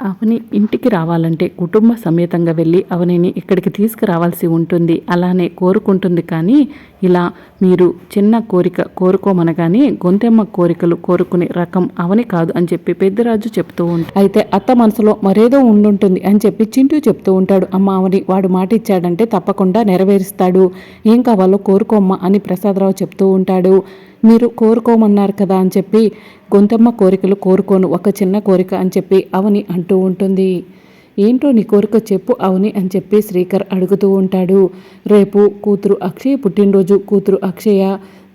అవని ఇంటికి రావాలంటే కుటుంబ సమేతంగా వెళ్ళి అవనిని ఇక్కడికి తీసుకురావాల్సి ఉంటుంది. అలానే కోరుకుంటుంది కానీ ఇలా మీరు చిన్న కోరిక కోరుకోమనగానే గొంతెమ్మ కోరికలు కోరుకునే రకం అవని కాదు అని చెప్పి పెద్దరాజు చెప్తూ ఉంటాడు. అయితే అత్త మనసులో మరేదో ఉండుంటుంది అని చెప్పి చింటూ చెప్తూ ఉంటాడు. అమ్మ అవని వాడు మాట ఇచ్చాడంటే తప్పకుండా నెరవేరుస్తాడు. ఏం కావాలో కోరుకోమ్మ అని ప్రసాదరావు చెప్తూ ఉంటాడు. మీరు కోరుకోమన్నారు కదా అని చెప్పి గొంతమ్మ కోరికలు కోరుకోను ఒక చిన్న కోరిక అని చెప్పి అవని అంటూ ఉంటుంది. ఏంటో నీ కోరిక చెప్పు అవని అని చెప్పి శ్రీకర్ అడుగుతూ ఉంటాడు. రేపు కూతురు అక్షయ్ పుట్టినరోజు. కూతురు అక్షయ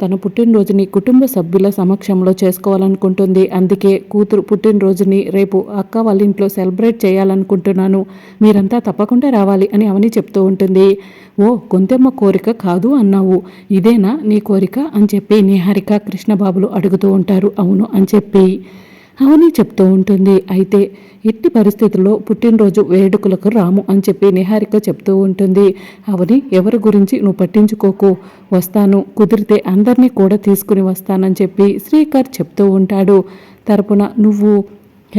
తన పుట్టినరోజుని కుటుంబ సభ్యుల సమక్షంలో చేసుకోవాలనుకుంటుంది. అందుకే కూతురు పుట్టినరోజుని రేపు అక్క వాళ్ళ ఇంట్లో సెలబ్రేట్ చేయాలనుకుంటున్నాను. మీరంతా తప్పకుండా రావాలి అని అవని చెప్తూ ఉంటుంది. ఓ కొంతెమ్మ కోరిక కాదు అన్నావు. ఇదేనా నీ కోరిక? అని చెప్పి నిహారిక కృష్ణబాబులు అడుగుతూ ఉంటారు. అవును అని చెప్పి అవని చెప్తూ ఉంటుంది. అయితే ఎట్టి పరిస్థితుల్లో పుట్టినరోజు వేడుకలకు రాము అని చెప్పి నిహారిక చెప్తూ ఉంటుంది. అవని ఎవరి గురించి నువ్వు పట్టించుకోకు. వస్తాను కుదిరితే అందరినీ కూడా తీసుకుని వస్తానని చెప్పి శ్రీకర్ చెప్తూ ఉంటాడు. తరపున నువ్వు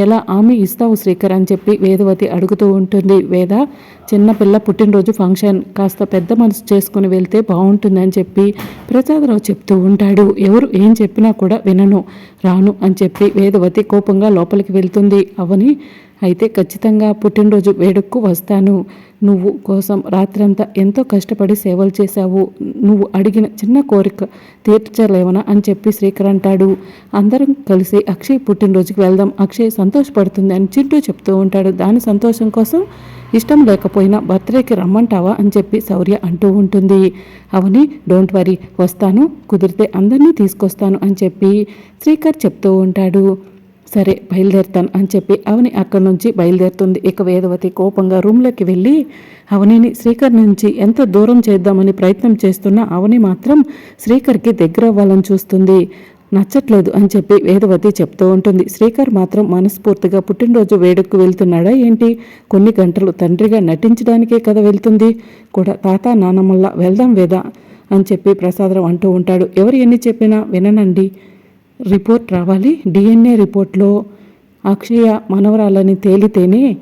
ఎలా ఆమె ఇస్తావు శ్రీకర్ అని చెప్పి వేదవతి అడుగుతూ ఉంటుంది. వేద చిన్నపిల్ల పుట్టినరోజు ఫంక్షన్ కాస్త పెద్ద మనసు చేసుకుని వెళ్తే బాగుంటుందని చెప్పి ప్రసాదరావు చెప్తూ ఉంటాడు. ఎవరు ఏం చెప్పినా కూడా వినను రాను అని చెప్పి వేదవతి కోపంగా లోపలికి వెళ్తుంది. అవని అయితే ఖచ్చితంగా పుట్టినరోజు వేడుక్కు వస్తాను. నువ్వు కోసం రాత్రంతా ఎంతో కష్టపడి సేవలు చేశావు. నువ్వు అడిగిన చిన్న కోరిక తీర్చలేవనా అని చెప్పి శ్రీకర్ అంటాడు. అందరం కలిసి అక్షయ్ పుట్టినరోజుకి వెళ్దాం. అక్షయ్ సంతోషపడుతుంది అని చింటూ చెప్తూ ఉంటాడు. దాని సంతోషం కోసం ఇష్టం లేకపోయినా బర్త్డేకి రమ్మంటావా అని చెప్పి శౌర్య అంటూ ఉంటుంది. అవని డోంట్ వరీ వస్తాను. కుదిరితే అందరినీ తీసుకొస్తాను అని చెప్పి శ్రీకర్ చెప్తూ ఉంటాడు. సరే బయలుదేరుతాను అని చెప్పి అవని అక్కడి నుంచి బయలుదేరుతుంది. ఇక వేదవతి కోపంగా రూమ్లోకి వెళ్ళి అవనిని శ్రీకర్ నుంచి ఎంత దూరం చేద్దామని ప్రయత్నం చేస్తున్న అవని మాత్రం శ్రీకర్కి దగ్గర అవ్వాలని చూస్తుంది. నచ్చట్లేదు అని చెప్పి వేదవతి చెప్తూ ఉంటుంది. శ్రీకర్ మాత్రం మనస్ఫూర్తిగా పుట్టినరోజు వేడుకకు వెళ్తున్నాడా ఏంటి? కొన్ని గంటలు తండ్రిగా నటించడానికే కదా వెళ్తుంది. కూడా తాత నానమ్మల్లా వెళ్దాం వేద అని చెప్పి ప్రసాదరావు అంటూ ఉంటాడు. ఎవరు ఎన్ని చెప్పినా విననండి. రిపోర్ట్ రావాలి. డిఎన్ఏ రిపోర్ట్లో అక్షయ మనవరాలని తేలితేనే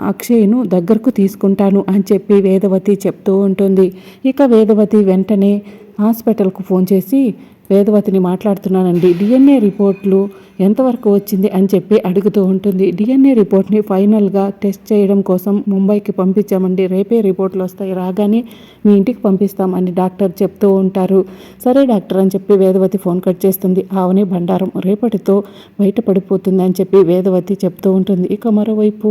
అక్షయ్ను దగ్గరకు తీసుకుంటాను అని చెప్పి వేదవతి చెప్తూ ఉంటుంది. ఇక వేదవతి వెంటనే హాస్పిటల్కు ఫోన్ చేసి వేదవతిని మాట్లాడుతున్నానండి. డిఎన్ఏ రిపోర్ట్లు ఎంతవరకు వచ్చింది అని చెప్పి అడుగుతూ ఉంటుంది. డిఎన్ఏ రిపోర్ట్ని ఫైనల్గా టెస్ట్ చేయడం కోసం ముంబైకి పంపించామండి. రేపే రిపోర్ట్లు వస్తాయి. రాగానే మీ ఇంటికి పంపిస్తామని డాక్టర్ చెప్తూ ఉంటారు. సరే డాక్టర్ అని చెప్పి వేదవతి ఫోన్ కట్ చేస్తుంది. ఆవని బండారం రేపటితో బయటపడిపోతుంది అని చెప్పి వేదవతి చెప్తూ ఉంటుంది. ఇక మరోవైపు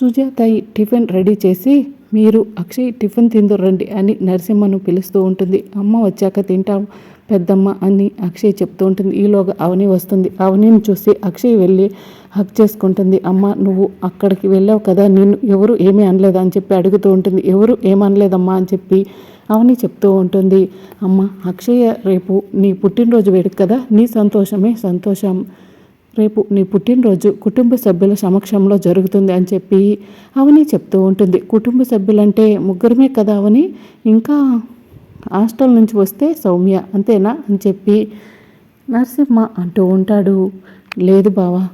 సుజాతాయి టిఫిన్ రెడీ చేసి మీరు అక్షయ్ టిఫిన్ తిందురండి అని నరసింహను పిలుస్తూ ఉంటుంది. అమ్మ వచ్చాక తింటాం. పెద్దమ్మ అని అక్షయ్ చెప్తూ ఉంటుంది. ఈలోగా అవని వస్తుంది. అవనిని చూసి అక్షయ్ వెళ్ళి హక్ చేసుకుంటుంది. అమ్మ నువ్వు అక్కడికి వెళ్ళావు కదా నేను ఎవరు ఏమీ అనలేదా అని చెప్పి అడుగుతూ ఉంటుంది. ఎవరు ఏమనలేదమ్మా అని చెప్పి అవని చెప్తూ ఉంటుంది. అమ్మ అక్షయ రేపు నీ పుట్టినరోజు వేడుక కదా నీ సంతోషమే సంతోషం. రేపు నీ పుట్టినరోజు కుటుంబ సభ్యుల సమక్షంలో జరుగుతుంది అని చెప్పి అవని చెప్తూ ఉంటుంది. కుటుంబ సభ్యులంటే ముగ్గురమే కదా అవని. ఇంకా హాస్టల్ నుంచి వస్తే సౌమ్య అంతేనా? అని చెప్పి నరసింహ అంటూ ఉంటాడు. లేదు బావా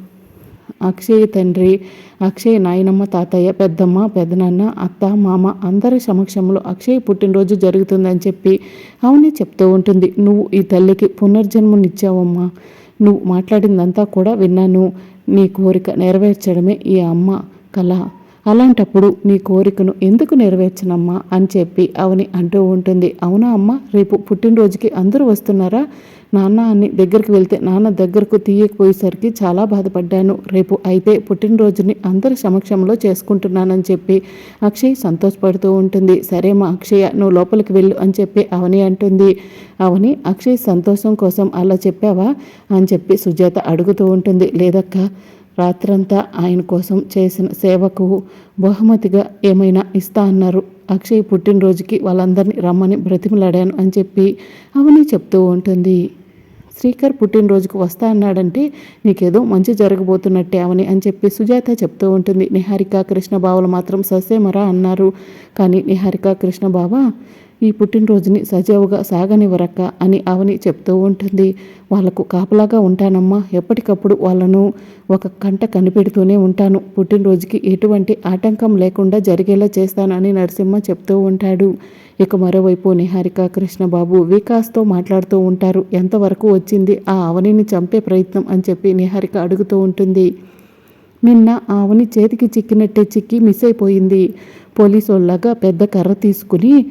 అక్షయ్ తండ్రి అక్షయ్ నాయనమ్మ తాతయ్య పెద్దమ్మ పెద్దనాన్న అత్త మామ అందరి సమక్షంలో అక్షయ్ పుట్టినరోజు జరుగుతుందని చెప్పి అవునే చెప్తూ ఉంటుంది. నువ్వు ఈ తల్లికి పునర్జన్మనిచ్చావమ్మా. నువ్వు మాట్లాడిందంతా కూడా విన్నాను. నీ కోరిక నెరవేర్చడమే ఈ అమ్మ కళ అలాంటప్పుడు నీ కోరికను ఎందుకు నెరవేర్చనమ్మా అని చెప్పి అవని అంటూ ఉంటుంది. అవునా అమ్మ? రేపు పుట్టినరోజుకి అందరూ వస్తున్నారా? నాన్న అని దగ్గరికి వెళ్తే నాన్న దగ్గరకు తీయకపోయేసరికి చాలా బాధపడ్డాను. రేపు అయితే పుట్టినరోజుని అందరి సమక్షంలో చేసుకుంటున్నానని చెప్పి అక్షయ్ సంతోషపడుతూ ఉంటుంది. సరే మా అక్షయ నువ్వు లోపలికి వెళ్ళు అని చెప్పి అవని అంటుంది. అవని అక్షయ్ సంతోషం కోసం అలా చెప్పావా? అని చెప్పి సుజాత అడుగుతూ ఉంటుంది. లేదక్క రాత్రంతా ఆయన కోసం చేసిన సేవకు బహుమతిగా ఏమైనా ఇస్తా అన్నారు. అక్షయ్ పుట్టినరోజుకి వాళ్ళందరినీ రమ్మని బ్రతిమలాడాను అని చెప్పి అవని చెప్తూ ఉంటుంది. శ్రీకర్ పుట్టినరోజుకు వస్తా అన్నాడంటే నీకేదో మంచి జరగబోతున్నట్టే అవని అని చెప్పి సుజాత చెప్తూ ఉంటుంది. నిహారిక కృష్ణబావలు మాత్రం ససేమరా అన్నారు. కానీ నిహారిక కృష్ణబావ ఈ పుట్టినరోజుని సజావుగా సాగనివ్వరక్క అని అవని చెప్తూ ఉంటుంది. వాళ్ళకు కాపలాగా ఉంటానమ్మా. ఎప్పటికప్పుడు వాళ్ళను ఒక కంట కనిపెడుతూనే ఉంటాను. పుట్టినరోజుకి ఎటువంటి ఆటంకం లేకుండా జరిగేలా చేస్తానని నరసింహ చెప్తూ ఉంటాడు. ఇక మరోవైపు నిహారిక కృష్ణబాబు వికాస్తో మాట్లాడుతూ ఉంటారు. ఎంతవరకు వచ్చింది ఆ అవనిని చంపే ప్రయత్నం అని చెప్పి నిహారిక అడుగుతూ ఉంటుంది. నిన్న ఆవని చేతికి చిక్కినట్టే చిక్కి మిస్ అయిపోయింది. పోలీసు వాళ్ళగా పెద్ద కర్ర తీసుకుని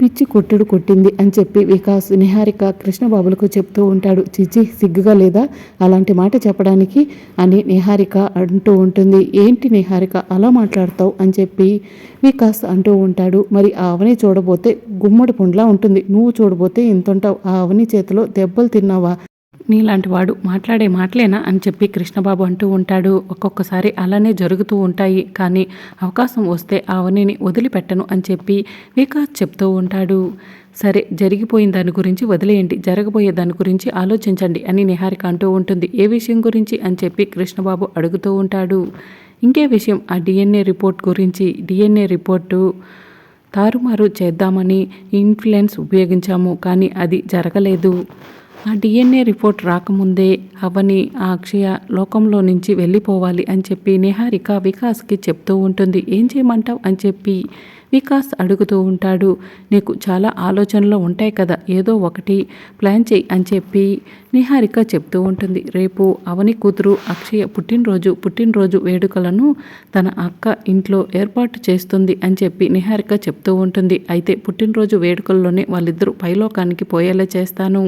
పిచ్చి కొట్టుడు కొట్టింది అని చెప్పి వికాస్ నిహారిక కృష్ణబాబులకు చెప్తూ ఉంటాడు. చిచి సిగ్గుగా లేదా? అలాంటి మాట చెప్పడానికి అని నిహారిక అంటూ ఉంటుంది. ఏంటి నిహారిక అలా మాట్లాడతావు అని చెప్పి వికాస్ అంటూ ఉంటాడు. మరి ఆ అవని చూడబోతే గుమ్మడి పుండ్లా ఉంటుంది. నువ్వు చూడబోతే ఇంతుంటావు. ఆ అవని చేతిలో దెబ్బలు తిన్నావా? నీలాంటి వాడు మాట్లాడే మాటలేనా అని చెప్పి కృష్ణబాబు అంటూ ఉంటాడు. ఒక్కొక్కసారి అలానే జరుగుతూ ఉంటాయి. కానీ అవకాశం వస్తే ఆవనిని వదిలిపెట్టను అని చెప్పి వికాస్ చెప్తూ ఉంటాడు. సరే జరిగిపోయిన దాని గురించి వదిలేయండి. జరగబోయే దాని గురించి ఆలోచించండి అని నిహారిక అంటూ ఉంటుంది. ఏ విషయం గురించి అని చెప్పి కృష్ణబాబు అడుగుతూ ఉంటాడు. ఇంకే విషయం ఆ డిఎన్ఏ రిపోర్ట్ గురించి. డిఎన్ఏ రిపోర్టు తారుమారు చేద్దామని ఇన్ఫ్లుయెన్స్ ఉపయోగించాము కానీ అది జరగలేదు. ఆ డిఎన్ఏ రిపోర్ట్ రాకముందే అవని ఆ అక్షయ లోకంలో నుంచి వెళ్ళిపోవాలి అని చెప్పి నిహారిక వికాస్కి చెప్తూ ఉంటుంది. ఏం చేయమంటావు? అని చెప్పి వికాస్ అడుగుతూ ఉంటాడు. నీకు చాలా ఆలోచనలు ఉంటాయి కదా ఏదో ఒకటి ప్లాన్ చేయి అని చెప్పి నిహారిక చెప్తూ ఉంటుంది. రేపు అవని కూతురు అక్షయ పుట్టినరోజు పుట్టినరోజు వేడుకలను తన అక్క ఇంట్లో ఏర్పాటు చేస్తుంది అని చెప్పి నిహారిక చెప్తూ ఉంటుంది. అయితే పుట్టినరోజు వేడుకల్లోనే వాళ్ళిద్దరూ పైలోకానికి పోయేలా చేస్తాను.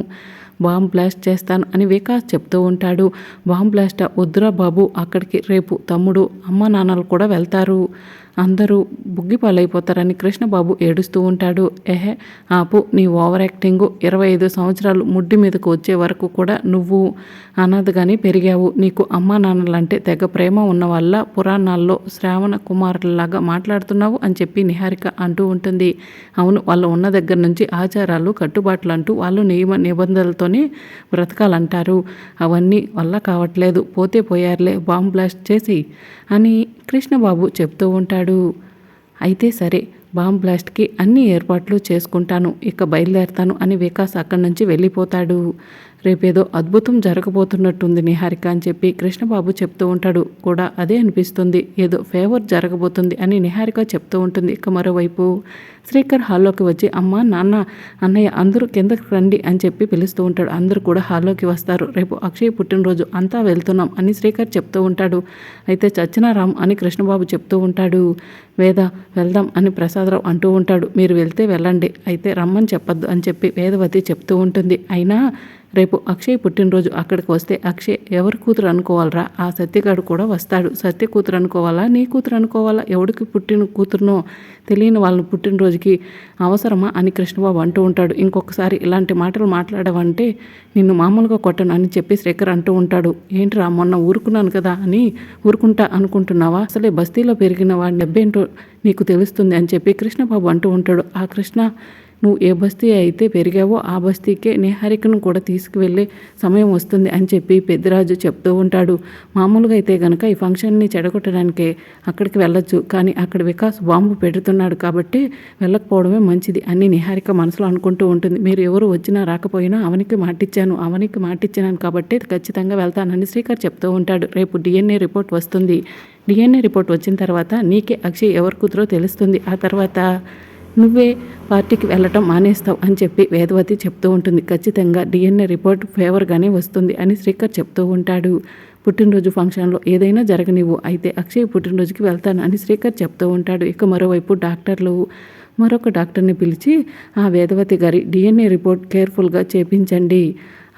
బాంబ్ బ్లాస్ట్ చేస్తాను అని వికాస్ చెప్తూ ఉంటాడు. బాంబ్ బ్లాస్ట్ వద్దురా బాబు అక్కడికి రేపు తమ్ముడు అమ్మ నాన్నలు కూడా వెళ్తారు. అందరూ బుగ్గి పాలైపోతారని కృష్ణబాబు ఏడుస్తూ ఉంటాడు. ఎహే ఆపు నీ ఓవర్ యాక్టింగ్ ఇరవై ఐదు సంవత్సరాలు ముడ్డి మీదకు వచ్చే వరకు కూడా నువ్వు అనాథగానే పెరిగావు. నీకు అమ్మా నాన్నలంటే తెగ ప్రేమ ఉన్న వల్ల పురాణాల్లో శ్రావణ కుమారులలాగా మాట్లాడుతున్నావు అని చెప్పి నిహారిక అంటూ ఉంటుంది. అవును వాళ్ళు ఉన్న దగ్గర నుంచి ఆచారాలు కట్టుబాట్లు అంటూ వాళ్ళు నియమ నిబంధనలతోనే బ్రతకాలంటారు. అవన్నీ వల్ల కావట్లేదు. పోతే పోయారులే బాంబ్ బ్లాస్ట్ చేసి అని కృష్ణబాబు చెప్తూ ఉంటాడు. అయితే సరే బాంబ్ బ్లాస్ట్కి అన్ని ఏర్పాట్లు చేసుకుంటాను ఇక బయలుదేరతాను అని వికాస్ అక్కడి నుంచి వెళ్ళిపోతాడు. రేపేదో అద్భుతం జరగబోతున్నట్టుంది నిహారిక అని చెప్పి కృష్ణబాబు చెప్తూ ఉంటాడు. కూడా అదే అనిపిస్తుంది. ఏదో ఫేవర్ జరగబోతుంది అని నిహారిక చెప్తూ ఉంటుంది. ఇక మరోవైపు శ్రీకర్ హాల్లోకి వచ్చి అమ్మ నాన్న అన్నయ్య అందరూ కిందకి రండి అని చెప్పి పిలుస్తూ ఉంటాడు. అందరూ కూడా హాల్లోకి వస్తారు. రేపు అక్షయ్ పుట్టినరోజు అంతా వెళ్తున్నాం అని శ్రీకర్ చెప్తూ ఉంటాడు. అయితే చచ్చినారాం అని కృష్ణబాబు చెప్తూ ఉంటాడు. వేద వెళ్దాం అని ప్రసాదరావు అంటూ ఉంటాడు. మీరు వెళ్తే వెళ్ళండి. అయితే రమ్మని చెప్పొద్దు అని చెప్పి వేదవతి చెప్తూ ఉంటుంది. అయినా రేపు అక్షయ్ పుట్టినరోజు అక్కడికి వస్తే అక్షయ్ ఎవరి కూతురు అనుకోవాలరా? ఆ సత్యగాడు కూడా వస్తాడు. సత్య కూతురు అనుకోవాలా? నీ కూతురు అనుకోవాలా? ఎవడికి పుట్టిన కూతురునో తెలియని వాళ్ళని పుట్టినరోజుకి అవసరమా? అని కృష్ణబాబు అంటూ ఉంటాడు. ఇంకొకసారి ఇలాంటి మాటలు మాట్లాడవంటే నిన్ను మామూలుగా కొట్టను అని చెప్పి శ్రీకర్ అంటూ ఉంటాడు. ఏంట్రా మొన్న ఊరుకున్నాను కదా అని ఊరుకుంటా అనుకుంటున్నావా? అసలే బస్తీలో పెరిగిన వాడి డబ్బేంటో నీకు తెలుస్తుంది అని చెప్పి కృష్ణబాబు అంటూ ఉంటాడు. ఆ కృష్ణ నువ్వు ఏ బస్తీ అయితే పెరిగావో ఆ బస్తీకే నిహారికను కూడా తీసుకువెళ్ళే సమయం వస్తుంది అని చెప్పి పెద్దిరాజు చెప్తూ ఉంటాడు. మామూలుగా అయితే గనక ఈ ఫంక్షన్ని చెడగొట్టడానికే అక్కడికి వెళ్ళొచ్చు కానీ అక్కడ వికాస్ బాంబు పెడుతున్నాడు కాబట్టి వెళ్ళకపోవడమే మంచిది అని నిహారిక మనసులో అనుకుంటూ ఉంటుంది. మీరు ఎవరు వచ్చినా రాకపోయినా అవనికి మాటిచ్చాను అవనికి మాటిచ్చాను కాబట్టి ఖచ్చితంగా వెళ్తానని శ్రీకర్ చెప్తూ ఉంటాడు. రేపు డిఎన్ఏ రిపోర్ట్ వస్తుంది. డిఎన్ఏ రిపోర్ట్ వచ్చిన తర్వాత నీకే అక్షయ్ ఎవరి కూతురో తెలుస్తుంది. ఆ తర్వాత నువ్వే పార్టీకి వెళ్ళటం మానేస్తావు అని చెప్పి వేదవతి చెప్తూ ఉంటుంది. ఖచ్చితంగా డిఎన్ఏ రిపోర్ట్ ఫేవర్గానే వస్తుంది అని శ్రీకర్ చెప్తూ ఉంటాడు. పుట్టినరోజు ఫంక్షన్లో ఏదైనా జరగనివ్వు అయితే అక్షయ్ పుట్టినరోజుకి వెళ్తాను అని శ్రీకర్ చెప్తూ ఉంటాడు. ఇక మరోవైపు డాక్టర్లు మరొక డాక్టర్ని పిలిచి ఆ వేదవతి గారి డిఎన్ఏ రిపోర్ట్ కేర్ఫుల్గా చేపించండి.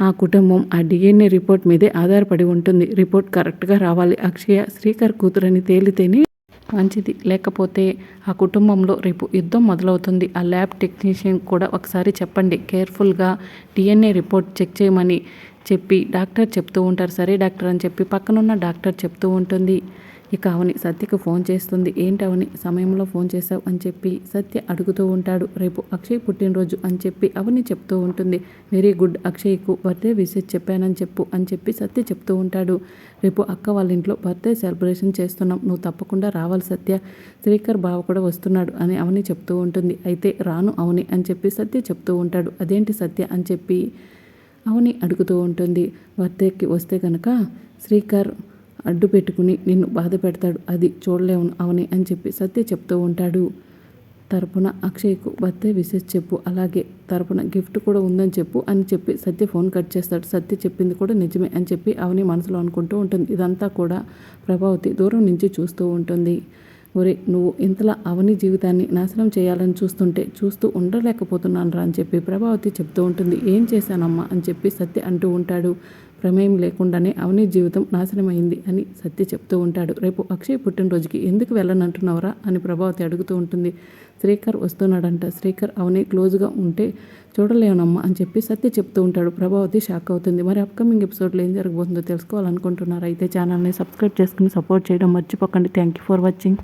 ఆ కుటుంబం ఆ డిఎన్ఏ రిపోర్ట్ మీదే ఆధారపడి ఉంటుంది. రిపోర్ట్ కరెక్ట్గా రావాలి. అక్షయ శ్రీకర్ కూతురని తేలితేనే మంచిది. లేకపోతే ఆ కుటుంబంలో రేపు యుద్ధం మొదలవుతుంది. ఆ ల్యాబ్ టెక్నీషియన్ కూడా ఒకసారి చెప్పండి. కేర్ఫుల్గా డిఎన్ఏ రిపోర్ట్ చెక్ చేయమని చెప్పి డాక్టర్ చెప్తూ ఉంటారు. సరే డాక్టర్ అని చెప్పి పక్కనున్న డాక్టర్ చెప్తూ ఉంటుంది. ఇక అవని సత్యకు ఫోన్ చేస్తుంది. ఏంటి అవని? సమయంలో ఫోన్ చేశావు? అని చెప్పి సత్య అడుగుతూ ఉంటాడు. రేపు అక్షయ్ పుట్టినరోజు అని చెప్పి అవని చెప్తూ ఉంటుంది. Very good. అక్షయ్కు బర్త్డే విషెస్ చెప్పానని చెప్పు అని చెప్పి సత్య చెప్తూ ఉంటాడు. రేపు అక్క వాళ్ళ ఇంట్లో బర్త్డే సెలబ్రేషన్ చేస్తున్నాం. నువ్వు తప్పకుండా రావాలి సత్య. శ్రీకర్ బావ కూడా వస్తున్నాడు అని అవని చెప్తూ ఉంటుంది. అయితే రాను అవని అని చెప్పి సత్య చెప్తూ ఉంటాడు. అదేంటి సత్య? అని చెప్పి అవని అడుగుతూ ఉంటుంది. బర్త్డేకి వస్తే కనుక శ్రీకర్ అడ్డు పెట్టుకుని నిన్ను బాధ పెడతాడు. అది చూడలేము అవని అని చెప్పి సత్య చెప్తూ ఉంటాడు. తరపున అక్షయ్కు బర్త్డే విషెస్ చెప్పు. అలాగే తరపున గిఫ్ట్ కూడా ఉందని చెప్పు అని చెప్పి సత్య ఫోన్ కట్ చేస్తాడు. సత్య చెప్పింది కూడా నిజమే అని చెప్పి అవని మనసులో అనుకుంటూ ఉంటుంది. ఇదంతా కూడా ప్రభావతి దూరం నుంచి చూస్తూ ఉంటుంది. ఒరే నువ్వు ఇంతలా అవని జీవితాన్ని నాశనం చేయాలని చూస్తుంటే చూస్తూ ఉండలేకపోతున్నాను రా అని చెప్పి ప్రభావతి చెప్తూ ఉంటుంది. ఏం చేశానమ్మా అని చెప్పి సత్య అంటూ ఉంటాడు. ప్రమేయం లేకుండానే అవని జీవితం నాశనమైంది అని సత్య చెప్తూ ఉంటాడు. రేపు అక్షయ్ పుట్టినరోజుకి ఎందుకు వెళ్ళనంటున్నావురా అని ప్రభావతి అడుగుతూ ఉంటుంది. శ్రీకర్ వస్తున్నాడంట. శ్రీకర్ అవని క్లోజ్గా ఉంటే చూడలేనమ్మా అని చెప్పి సత్య చెప్తూ ఉంటాడు. ప్రభావతి షాక్ అవుతుంది. మరి అప్కమింగ్ ఎపిసోడ్లో ఏం జరగబోతుందో తెలుసుకోవాలనుకుంటున్నారు? అయితే ఛానల్ని సబ్స్క్రైబ్ చేసుకుని సపోర్ట్ చేయడం మర్చిపోకండి. Thank you for watching.